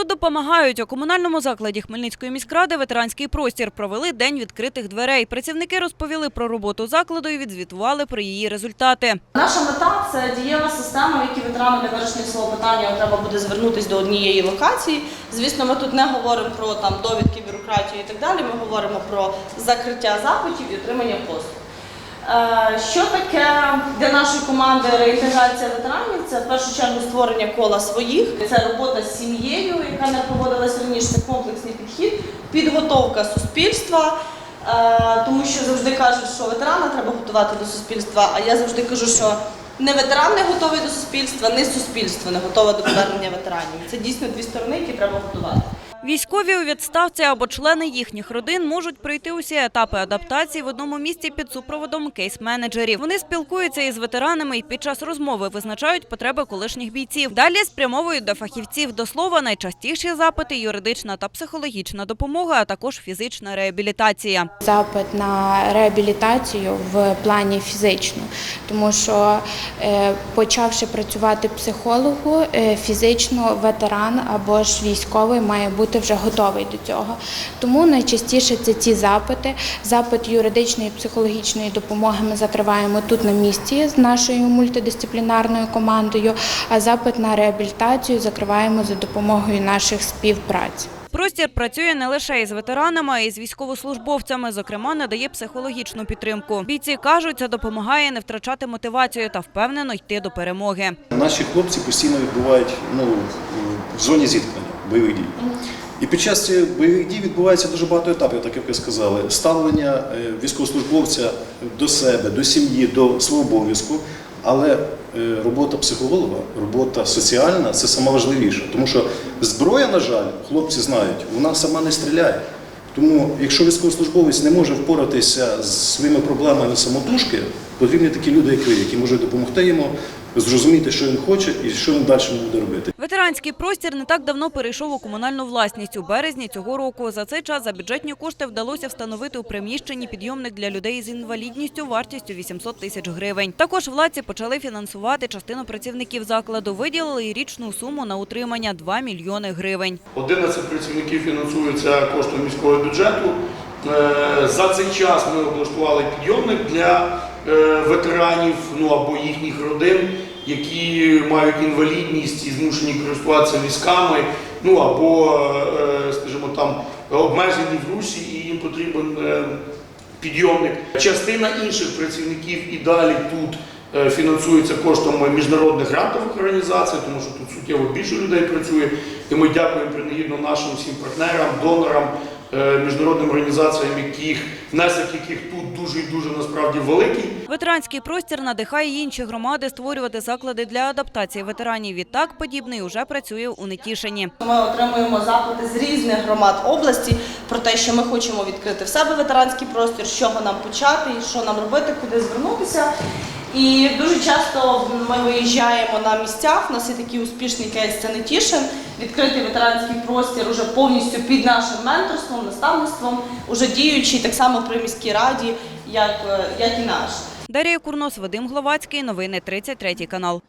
Тут допомагають у комунальному закладі Хмельницької міськради ветеранський простір. Провели день відкритих дверей. Працівники розповіли про роботу закладу і відзвітували про її результати. Наша мета це дієва система, в якій ветеранам для вирішення свого питання треба буде звернутися до однієї локації. Звісно, ми тут не говоримо про там довідки, бюрократію і так далі. Ми говоримо про закриття запитів і отримання послуг. Е, Що таке для нашої команди реінтеграція ветеранів? Це в першу чергу створення кола своїх, це робота з сім'єю, яка не проводилась раніше, це комплексний підхід, підготовка суспільства. Е, Тому що завжди кажуть, що ветерана треба готувати до суспільства. А я завжди кажу, що не ветеран не готовий до суспільства, не суспільство не готове до повернення ветеранів. Це дійсно дві сторони, які треба готувати. Військові у відставці або члени їхніх родин можуть пройти усі етапи адаптації в одному місці під супроводом кейс-менеджерів. Вони спілкуються із ветеранами і під час розмови визначають потреби колишніх бійців. Далі спрямовують до фахівців. До слова, найчастіші запити юридична та психологічна допомога, а також фізична реабілітація. запит на реабілітацію в плані фізично, тому що е, почавши працювати психологу, е, фізично ветеран або ж військовий має бути вже готовий до цього. Тому найчастіше це ці запити. Запит юридичної і психологічної допомоги ми закриваємо тут на місці з нашою мультидисциплінарною командою, а запит на реабілітацію закриваємо за допомогою наших співпраць. Простір працює не лише із ветеранами, а й з військовослужбовцями. Зокрема, надає психологічну підтримку. Бійці кажуть, це допомагає не втрачати мотивацію та впевнено йти до перемоги. Наші хлопці постійно відбувають ну, в зоні зіткнення бойових дій. І під час бойових дій відбувається дуже багато етапів, так як ви сказали. Ставлення е, військовослужбовця до себе, до сім'ї, до свого обов'язку. Але е, робота психолога, робота соціальна це сама важливіша. Тому що зброя, на жаль, хлопці знають, вона сама не стріляє. Тому, якщо військовослужбовець не може впоратися з своїми проблемами самотужки, потрібні такі люди, як ви, які можуть допомогти йому зрозуміти, що він хоче і що він далі буде робити. Ветеранський простір не так давно перейшов у комунальну власність. У березні цього року за цей час за бюджетні кошти вдалося встановити у приміщенні підйомник для людей з інвалідністю вартістю 800 тисяч гривень. Також владці почали фінансувати частину працівників закладу. Виділили і річну суму на утримання 2 мільйони гривень. 11 працівників фінансуються коштом міського бюджету. Е, За цей час ми облаштували підйомник для ветеранів ну або їхніх родин, які мають інвалідність і змушені користуватися візками, ну або, е, скажімо, там обмежені в русі, і їм потрібен е, підйомник. Частина інших працівників і далі тут е, фінансується коштом міжнародних грантових організацій, тому що тут суттєво більше людей працює. І ми дякуємо принагідно нашим всім партнерам, донорам, е, міжнародним організаціям, яких внесок яких тут дуже і дуже насправді великий. Ветеранський простір надихає й інші громади створювати заклади для адаптації ветеранів. Відтак подібний уже працює у Нетішині. Ми отримуємо запити з різних громад області про те, що ми хочемо відкрити в себе ветеранський простір, з чого нам почати, і що нам робити, куди звернутися. І дуже часто ми виїжджаємо на місцях. У нас є такий успішний кейс це Нетішин, відкритий ветеранський простір уже повністю під нашим менторством, наставництвом, уже діючий так само при міській раді, як, е, як і наш. Дарія Курнос, Вадим Гловацький. Новини 33 канал.